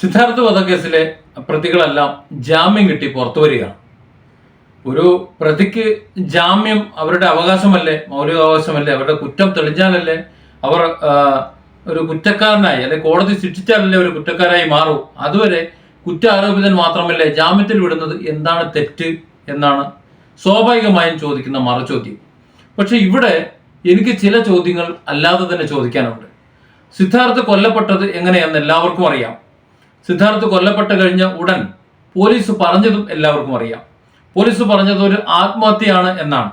സിദ്ധാർത്ഥ വധക്കേസിലെ പ്രതികളെല്ലാം ജാമ്യം കിട്ടി പുറത്തു വരികയാണ്. ഒരു പ്രതിക്ക് ജാമ്യം അവരുടെ അവകാശമല്ലേ മൗലികാവകാശമല്ലേ അവരുടെ കുറ്റം തെളിഞ്ഞാലല്ലേ അവർ ഒരു കുറ്റക്കാരനായി അല്ലെ കോടതി ശിക്ഷിച്ചാലല്ലേ ഒരു കുറ്റക്കാരായി മാറൂ. അതുവരെ കുറ്റാരോപിതൻ മാത്രമല്ലേ ജാമ്യത്തിൽ വിടുന്നത് എന്താണ് തെറ്റ് എന്നാണ് സ്വാഭാവികമായും ചോദിക്കുന്ന മറുചോദ്യം. പക്ഷെ ഇവിടെ എനിക്ക് ചില ചോദ്യങ്ങൾ അല്ലാതെ തന്നെ ചോദിക്കാനുണ്ട്. സിദ്ധാർത്ഥ് കൊല്ലപ്പെട്ടത് എങ്ങനെയെന്ന് എല്ലാവർക്കും അറിയാം. സിദ്ധാർത്ഥ് കൊല്ലപ്പെട്ട് കഴിഞ്ഞ ഉടൻ പോലീസ് പറഞ്ഞതും എല്ലാവർക്കും അറിയാം. പോലീസ് പറഞ്ഞത് ഒരു ആത്മഹത്യയാണ് എന്നാണ്.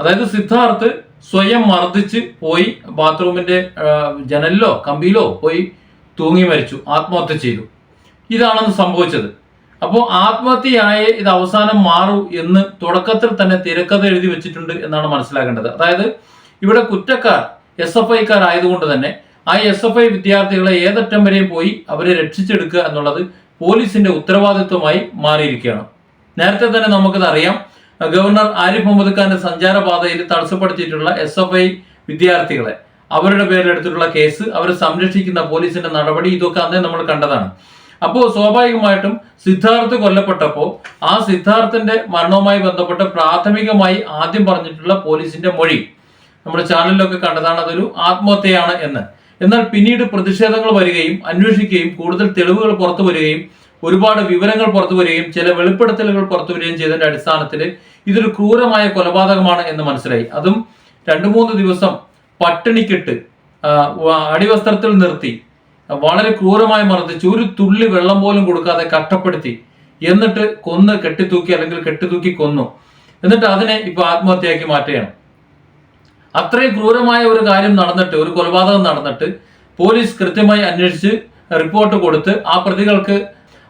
അതായത് സിദ്ധാർത്ഥ് സ്വയം മർദ്ദിച്ച് പോയി ബാത്റൂമിന്റെ ജനലിലോ കമ്പിയിലോ പോയി തൂങ്ങി മരിച്ചു ആത്മഹത്യ ചെയ്തു. ഇതാണെന്ന് സംഭവിച്ചത്. അപ്പോൾ ആത്മഹത്യയായ ഇത് അവസാനം മാറൂ എന്ന് തുടക്കത്തിൽ തന്നെ തിരക്കഥ എഴുതി വെച്ചിട്ടുണ്ട് എന്നാണ് മനസ്സിലാക്കേണ്ടത്. അതായത് ഇവിടെ കുറ്റക്കാർ എസ് എഫ് ഐക്കാർ ആയതുകൊണ്ട് തന്നെ ആ എസ് എഫ് ഐ വിദ്യാർത്ഥികളെ ഏതറ്റം വരെയും പോയി അവരെ രക്ഷിച്ചെടുക്കുക എന്നുള്ളത് പോലീസിന്റെ ഉത്തരവാദിത്വമായി മാറിയിരിക്കുകയാണ്. നേരത്തെ തന്നെ നമുക്കത് അറിയാം. ഗവർണർ ആരിഫ് മുഹമ്മദ് ഖാന്റെ സഞ്ചാരപാതയിൽ തടസ്സപ്പെടുത്തിയിട്ടുള്ള എസ് എഫ് ഐ വിദ്യാർത്ഥികളെ. അവരുടെ പേരിലെടുത്തിട്ടുള്ള കേസ് അവരെ സംരക്ഷിക്കുന്ന പോലീസിന്റെ നടപടി ഇതൊക്കെ അന്നേ നമ്മൾ കണ്ടതാണ്. അപ്പോൾ സ്വാഭാവികമായിട്ടും സിദ്ധാർത്ഥ് കൊല്ലപ്പെട്ടപ്പോൾ ആ സിദ്ധാർത്ഥന്റെ മരണവുമായി ബന്ധപ്പെട്ട് പ്രാഥമികമായി ആദ്യം പറഞ്ഞിട്ടുള്ള പോലീസിന്റെ മൊഴി. നമ്മുടെ ചാനലിലൊക്കെ കണ്ടതാണ് അതൊരു ആത്മഹത്യയാണ് എന്ന്. എന്നാൽ പിന്നീട് പ്രതിഷേധങ്ങൾ വരികയും അന്വേഷിക്കുകയും കൂടുതൽ തെളിവുകൾ പുറത്തു വരികയും ഒരുപാട് വിവരങ്ങൾ പുറത്തു വരികയും ചില വെളിപ്പെടുത്തലുകൾ പുറത്തു വരികയും ചെയ്തതിന്റെ അടിസ്ഥാനത്തിൽ ഇതൊരു ക്രൂരമായ കൊലപാതകമാണ് എന്ന് മനസ്സിലായി. അതും രണ്ടു മൂന്ന് ദിവസം പട്ടിണിക്കിട്ട് അടിവസ്ത്രത്തിൽ നിർത്തി വളരെ ക്രൂരമായി മർദ്ദിച്ച് ഒരു തുള്ളി വെള്ളം പോലും കൊടുക്കാതെ കഷ്ടപ്പെടുത്തി എന്നിട്ട് കൊന്ന് കെട്ടിത്തൂക്കി അല്ലെങ്കിൽ കെട്ടിത്തൂക്കി കൊന്നു. എന്നിട്ട് അതിനെ ഇപ്പൊ ആത്മഹത്യയാക്കി മാറ്റുകയാണ്. അത്രയും ക്രൂരമായ ഒരു കാര്യം നടന്നിട്ട് ഒരു കൊലപാതകം നടന്നിട്ട് പോലീസ് കൃത്യമായി അന്വേഷിച്ച് റിപ്പോർട്ട് കൊടുത്ത് ആ പ്രതികൾക്ക്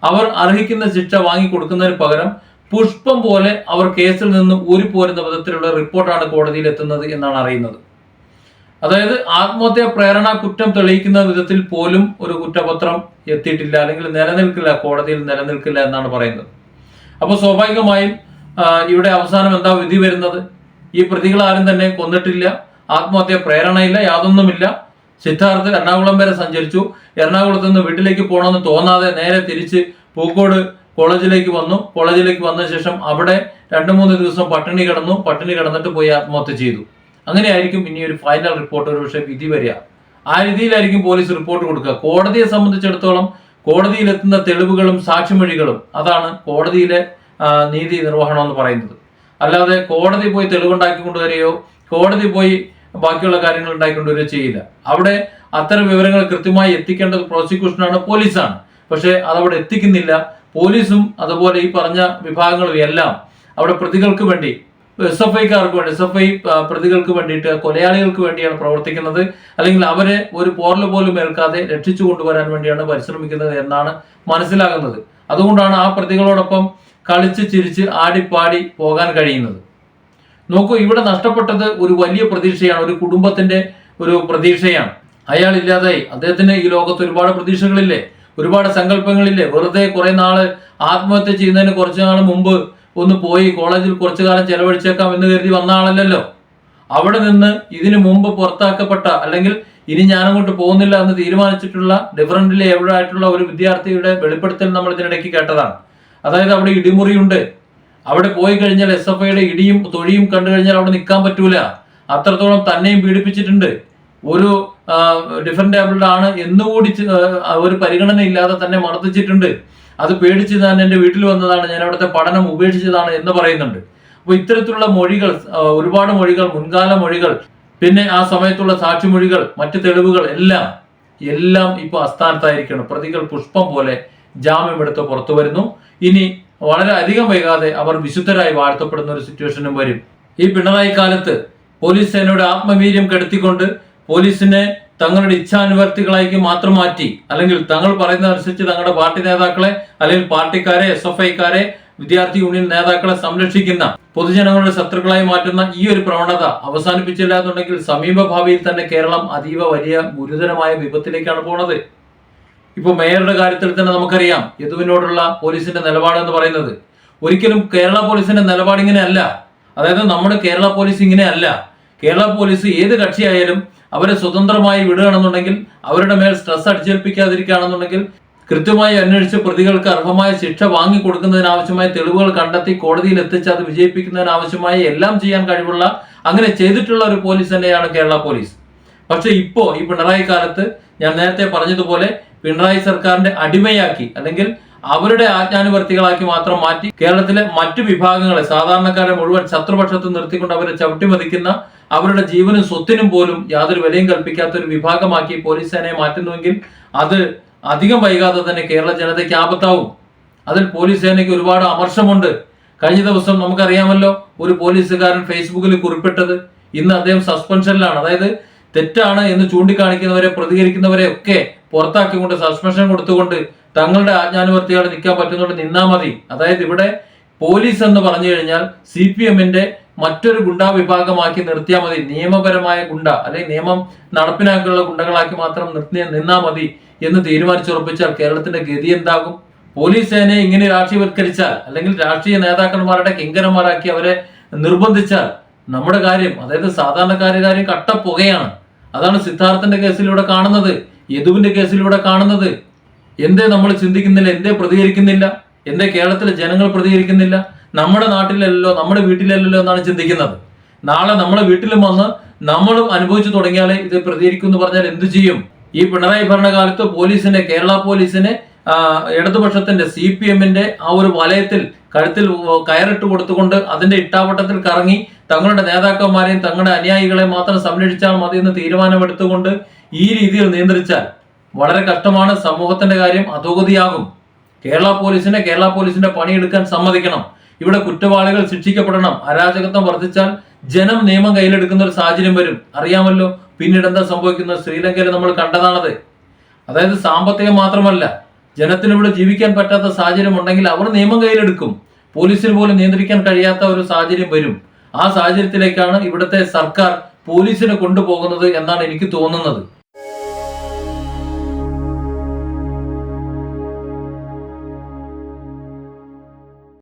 അവർ അർഹിക്കുന്ന ശിക്ഷ വാങ്ങി കൊടുക്കുന്നതിന് പകരം പുഷ്പം പോലെ അവർ കേസിൽ നിന്ന് ഊരിപ്പോരുന്ന വിധത്തിലുള്ള റിപ്പോർട്ടാണ് കോടതിയിൽ എത്തുന്നത് എന്നാണ് അറിയുന്നത്. അതായത് ആത്മഹത്യ പ്രേരണ കുറ്റം തെളിയിക്കുന്ന വിധത്തിൽ പോലും ഒരു കുറ്റപത്രം എത്തിയിട്ടില്ല അല്ലെങ്കിൽ നിലനിൽക്കില്ല കോടതിയിൽ നിലനിൽക്കില്ല എന്നാണ് പറയുന്നത്. അപ്പോൾ സ്വാഭാവികമായും ഇവിടെ അവസാനം എന്താ വിധി വരുന്നത്? ഈ പ്രതികൾ ആരും തന്നെ കൊന്നിട്ടില്ല. ആത്മഹത്യ പ്രേരണയില്ല യാതൊന്നുമില്ല. സിദ്ധാർത്ഥ് എറണാകുളം വരെ സഞ്ചരിച്ചു. എറണാകുളത്ത് നിന്ന് വീട്ടിലേക്ക് പോകണമെന്ന് തോന്നാതെ നേരെ തിരിച്ച് പൂക്കോട് കോളേജിലേക്ക് വന്നു. കോളേജിലേക്ക് വന്ന ശേഷം അവിടെ രണ്ട് മൂന്ന് ദിവസം പട്ടിണി കിടന്നു. പട്ടിണി കിടന്നിട്ട് പോയി ആത്മഹത്യ ചെയ്തു. അങ്ങനെയായിരിക്കും ഇനി ഒരു ഫൈനൽ റിപ്പോർട്ട് ഒരു പക്ഷേ വിധി വരിക. ആ രീതിയിലായിരിക്കും പോലീസ് റിപ്പോർട്ട് കൊടുക്കുക. കോടതിയെ സംബന്ധിച്ചിടത്തോളം കോടതിയിലെത്തുന്ന തെളിവുകളും സാക്ഷിമൊഴികളും അതാണ് കോടതിയിലെ നീതി നിർവഹണം എന്ന് പറയുന്നത്. അല്ലാതെ കോടതി പോയി തെളിവുണ്ടാക്കി കൊണ്ടുവരികയോ കോടതി പോയി ബാക്കിയുള്ള കാര്യങ്ങൾ ഉണ്ടാക്കിക്കൊണ്ടുവരികയോ ചെയ്യില്ല. അവിടെ അത്തരം വിവരങ്ങൾ കൃത്യമായി എത്തിക്കേണ്ടത് പ്രോസിക്യൂഷനാണ് പോലീസാണ്. പക്ഷേ അതവിടെ എത്തിക്കുന്നില്ല. പോലീസും അതുപോലെ ഈ പറഞ്ഞ വിഭാഗങ്ങളും എല്ലാം അവിടെ പ്രതികൾക്ക് വേണ്ടി എസ് എഫ് ഐക്കാർക്ക് വേണ്ടി എസ് എഫ് ഐ പ്രതികൾക്ക് വേണ്ടിയിട്ട് കൊലയാളികൾക്ക് വേണ്ടിയാണ് പ്രവർത്തിക്കുന്നത്. അല്ലെങ്കിൽ അവരെ ഒരു പോറൽ പോലും ഏൽക്കാതെ രക്ഷിച്ചു കൊണ്ടുവരാൻ വേണ്ടിയാണ് പരിശ്രമിക്കുന്നത് എന്നാണ് മനസ്സിലാകുന്നത്. അതുകൊണ്ടാണ് ആ പ്രതികളോടൊപ്പം കളിച്ച് ചിരിച്ച് ആടിപ്പാടി പോകാൻ കഴിയുന്നത്. നോക്കൂ ഇവിടെ നഷ്ടപ്പെട്ടത് ഒരു വലിയ പ്രതീക്ഷയാണ് ഒരു കുടുംബത്തിന്റെ ഒരു പ്രതീക്ഷയാണ്. അയാൾ ഇല്ലാതായി അദ്ദേഹത്തിന് ഈ ലോകത്ത് ഒരുപാട് പ്രതീക്ഷകളില്ലേ? ഒരുപാട് സങ്കല്പങ്ങളില്ലേ? വെറുതെ കുറെ നാൾ ആത്മഹത്യ ചെയ്യുന്നതിന് കുറച്ചു നാൾ മുമ്പ് ഒന്ന് പോയി കോളേജിൽ കുറച്ചു കാലം ചെലവഴിച്ചേക്കാം എന്ന് കരുതി വന്ന ആളല്ലല്ലോ. അവിടെ നിന്ന് ഇതിനു മുമ്പ് പുറത്താക്കപ്പെട്ട അല്ലെങ്കിൽ ഇനി ഞാനങ്ങോട്ട് പോകുന്നില്ല എന്ന് തീരുമാനിച്ചിട്ടുള്ള ഡിഫറന്റിലെ എവിടെ ആയിട്ടുള്ള ഒരു വിദ്യാർത്ഥിയുടെ വെളിപ്പെടുത്തൽ നമ്മൾ ഇതിനിടയ്ക്ക് കേട്ടതാണ്. അതായത് അവിടെ ഇടിമുറിയുണ്ട്. അവിടെ പോയി കഴിഞ്ഞാൽ എസ് എഫ് ഐയുടെ ഇടിയും തൊഴിയും കണ്ടു കഴിഞ്ഞാൽ അവിടെ നിൽക്കാൻ പറ്റൂല. അത്രത്തോളം തന്നെയും പീഡിപ്പിച്ചിട്ടുണ്ട്. ഒരു ഡിഫറെന്റ് ഏബിൾഡ് ആണ് എന്നുകൂടി ഒരു പരിഗണന ഇല്ലാതെ തന്നെ മർദ്ദിച്ചിട്ടുണ്ട്. അത് പേടിച്ച് ഞാൻ എന്റെ വീട്ടിൽ വന്നതാണ്. ഞാൻ അവിടുത്തെ പഠനം ഉപേക്ഷിച്ചതാണ് എന്ന് പറയുന്നുണ്ട്. അപ്പോൾ ഇത്തരത്തിലുള്ള മൊഴികൾ ഒരുപാട് മൊഴികൾ മുൻകാല മൊഴികൾ പിന്നെ ആ സമയത്തുള്ള സാക്ഷിമൊഴികൾ മറ്റ് തെളിവുകൾ എല്ലാം എല്ലാം ഇപ്പോൾ അസ്ഥാനത്തായിരിക്കണം. പ്രതികൾ പുഷ്പം പോലെ ജാമ്യമെടുത്ത് പുറത്തു വരുന്നു. ഇനി വളരെ അധികം വൈകാതെ അവർ വിശുദ്ധരായി വാഴ്ത്തപ്പെടുന്ന ഒരു സിറ്റുവേഷനും വരും. ഈ പിണറായി കാലത്ത് പോലീസ് സേനയുടെ ആത്മവീര്യം കെടുത്തിക്കൊണ്ട് പോലീസിനെ തങ്ങളുടെ ഇച്ഛാനുവർത്തികളാക്കി മാത്രം മാറ്റി അല്ലെങ്കിൽ തങ്ങൾ പറയുന്ന അനുസരിച്ച് തങ്ങളുടെ പാർട്ടി നേതാക്കളെ അല്ലെങ്കിൽ പാർട്ടിക്കാരെ എസ് എഫ് ഐക്കാരെ വിദ്യാർത്ഥി യൂണിയൻ നേതാക്കളെ സംരക്ഷിക്കുന്ന പൊതുജനങ്ങളുടെ ശത്രുക്കളായി മാറ്റുന്ന ഈ ഒരു പ്രവണത അവസാനിപ്പിച്ചില്ല എന്നുണ്ടെങ്കിൽ സമീപ ഭാവിയിൽ തന്നെ കേരളം അതീവ വലിയ ഗുരുതരമായ വിപത്തിലേക്കാണ് പോണത്. ഇപ്പൊ മേയറുടെ കാര്യത്തിൽ തന്നെ നമുക്കറിയാം യദുവിനോടുള്ള പോലീസിന്റെ നിലപാട് എന്ന് പറയുന്നത്. ഒരിക്കലും കേരള പോലീസിന്റെ നിലപാട് ഇങ്ങനെ അല്ല അതായത് നമ്മുടെ കേരള പോലീസ് ഇങ്ങനെ അല്ല കേരള പോലീസ് ഏത് കക്ഷിയായാലും അവരെ സ്വതന്ത്രമായി വിടുകയാണെന്നുണ്ടെങ്കിൽ അവരുടെ മേൽ സ്ട്രെസ് അടിച്ചേൽപ്പിക്കാതിരിക്കുകയാണെന്നുണ്ടെങ്കിൽ കൃത്യമായി അന്വേഷിച്ച് പ്രതികൾക്ക് അർഹമായ ശിക്ഷ വാങ്ങി വാങ്ങിക്കൊടുക്കുന്നതിനാവശ്യമായ തെളിവുകൾ കണ്ടെത്തി കോടതിയിൽ എത്തിച്ച് അത് വിജയിപ്പിക്കുന്നതിനാവശ്യമായ എല്ലാം ചെയ്യാൻ കഴിവുള്ള അങ്ങനെ ചെയ്തിട്ടുള്ള ഒരു പോലീസ് തന്നെയാണ് കേരള പോലീസ്. പക്ഷെ ഇപ്പോ ഈ പിണറായി കാലത്ത് ഞാൻ നേരത്തെ പറഞ്ഞതുപോലെ പിണറായി സർക്കാരിന്റെ അടിമയാക്കി അല്ലെങ്കിൽ അവരുടെ ആജ്ഞാനുവർത്തികളാക്കി മാത്രം മാറ്റി കേരളത്തിലെ മറ്റു വിഭാഗങ്ങളെ സാധാരണക്കാരെ മുഴുവൻ ശത്രുപക്ഷത്ത് നിർത്തിക്കൊണ്ട് അവരെ ചവിട്ടിമതിക്കുന്ന അവരുടെ ജീവനും സ്വത്തിനും പോലും യാതൊരു വിലയും കൽപ്പിക്കാത്ത ഒരു വിഭാഗമാക്കി പോലീസ് സേനയെ മാറ്റുന്നുവെങ്കിൽ അത് അധികം വൈകാതെ തന്നെ കേരള ജനതയ്ക്ക് ആപത്താവും. അതിൽ പോലീസ് സേനയ്ക്ക് ഒരുപാട് അമർഷമുണ്ട്. കഴിഞ്ഞ ദിവസം നമുക്കറിയാമല്ലോ ഒരു പോലീസുകാരൻ ഫേസ്ബുക്കിൽ കുറിപ്പിട്ടത്. ഇന്ന് അദ്ദേഹം സസ്പെൻഷനിലാണ്. അതായത് തെറ്റാണ് എന്ന് ചൂണ്ടിക്കാണിക്കുന്നവരെ പ്രതികരിക്കുന്നവരെ ഒക്കെ പുറത്താക്കിക്കൊണ്ട് സസ്പെൻഷൻ കൊടുത്തുകൊണ്ട് തങ്ങളുടെ ആജ്ഞാനുവർത്തികളെ നിൽക്കാൻ പറ്റുന്നതുകൊണ്ട് നിന്നാ മതി. അതായത് ഇവിടെ പോലീസ് എന്ന് പറഞ്ഞു കഴിഞ്ഞാൽ സി പി എമ്മിന്റെ മറ്റൊരു ഗുണ്ടാ വിഭാഗമാക്കി നിർത്തിയാൽ മതി. നിയമപരമായ ഗുണ്ട അല്ലെങ്കിൽ നിയമം നടപ്പിലാക്കിയുള്ള ഗുണ്ടകളാക്കി മാത്രം നിർത്തി നിന്നാ മതി എന്ന് തീരുമാനിച്ചുറപ്പിച്ചാൽ കേരളത്തിന്റെ ഗതി എന്താകും? പോലീസ് സേനയെ ഇങ്ങനെ രാഷ്ട്രീയവൽക്കരിച്ചാൽ അല്ലെങ്കിൽ രാഷ്ട്രീയ നേതാക്കന്മാരുടെ കിങ്കരന്മാരാക്കി അവരെ നിർബന്ധിച്ചാൽ നമ്മുടെ കാര്യം അതായത് സാധാരണക്കാരുടെ കാര്യം കട്ടപ്പുകയാണ്. അതാണ് സിദ്ധാർത്ഥന്റെ കേസിലൂടെ കാണുന്നത് യദുവിന്റെ കേസിലൂടെ കാണുന്നത്. എന്തേ നമ്മൾ ചിന്തിക്കുന്നില്ല എന്തേ പ്രതികരിക്കുന്നില്ല എന്തേ കേരളത്തിലെ ജനങ്ങൾ പ്രതികരിക്കുന്നില്ല നമ്മുടെ നാട്ടിലല്ലോ നമ്മുടെ വീട്ടിലല്ലല്ലോ എന്നാണ് ചിന്തിക്കുന്നത്. നാളെ നമ്മളെ വീട്ടിലും വന്ന് നമ്മളും അനുഭവിച്ചു തുടങ്ങിയാലേ ഇത് പ്രതികരിക്കും എന്ന് പറഞ്ഞാൽ എന്തു ചെയ്യും? ഈ പിണറായി ഭരണകാലത്ത് പോലീസിനെ കേരള പോലീസിനെ ഇടതുപക്ഷത്തിന്റെ സി പി എമ്മിന്റെ ആ ഒരു വലയത്തിൽ കഴുത്തിൽ കയറിട്ട് കൊടുത്തുകൊണ്ട് അതിന്റെ ഇട്ടാവട്ടത്തിൽ കറങ്ങി തങ്ങളുടെ നേതാക്കന്മാരെയും തങ്ങളുടെ അനുയായികളെ മാത്രം സംരക്ഷിച്ചാൽ മതി എന്ന് തീരുമാനമെടുത്തുകൊണ്ട് ഈ രീതിയിൽ നിയന്ത്രിച്ചാൽ വളരെ കഷ്ടമാണ് സമൂഹത്തിന്റെ കാര്യം അധോഗതിയാകും. കേരള പോലീസിനെ കേരള പോലീസിന്റെ പണിയെടുക്കാൻ സമ്മതിക്കണം. ഇവിടെ കുറ്റവാളികൾ ശിക്ഷിക്കപ്പെടണം. അരാജകത്വം വർദ്ധിച്ചാൽ ജനം നിയമം കയ്യിലെടുക്കുന്ന ഒരു സാഹചര്യം വരും. അറിയാമല്ലോ പിന്നീട് എന്താ സംഭവിക്കുന്നത്? ശ്രീലങ്കയിൽ നമ്മൾ കണ്ടതാണത്. അതായത് സാമ്പത്തികം മാത്രമല്ല ജനത്തിന് ഇവിടെ ജീവിക്കാൻ പറ്റാത്ത സാഹചര്യം ഉണ്ടെങ്കിൽ അവർ നിയമം കയ്യിലെടുക്കും. പോലീസിന് പോലും നിയന്ത്രിക്കാൻ കഴിയാത്ത ഒരു സാഹചര്യം വരും. ആ സാഹചര്യത്തിലേക്കാണ് ഇവിടുത്തെ സർക്കാർ പോലീസിനെ കൊണ്ടുപോകുന്നത് എന്നാണ് എനിക്ക് തോന്നുന്നത്.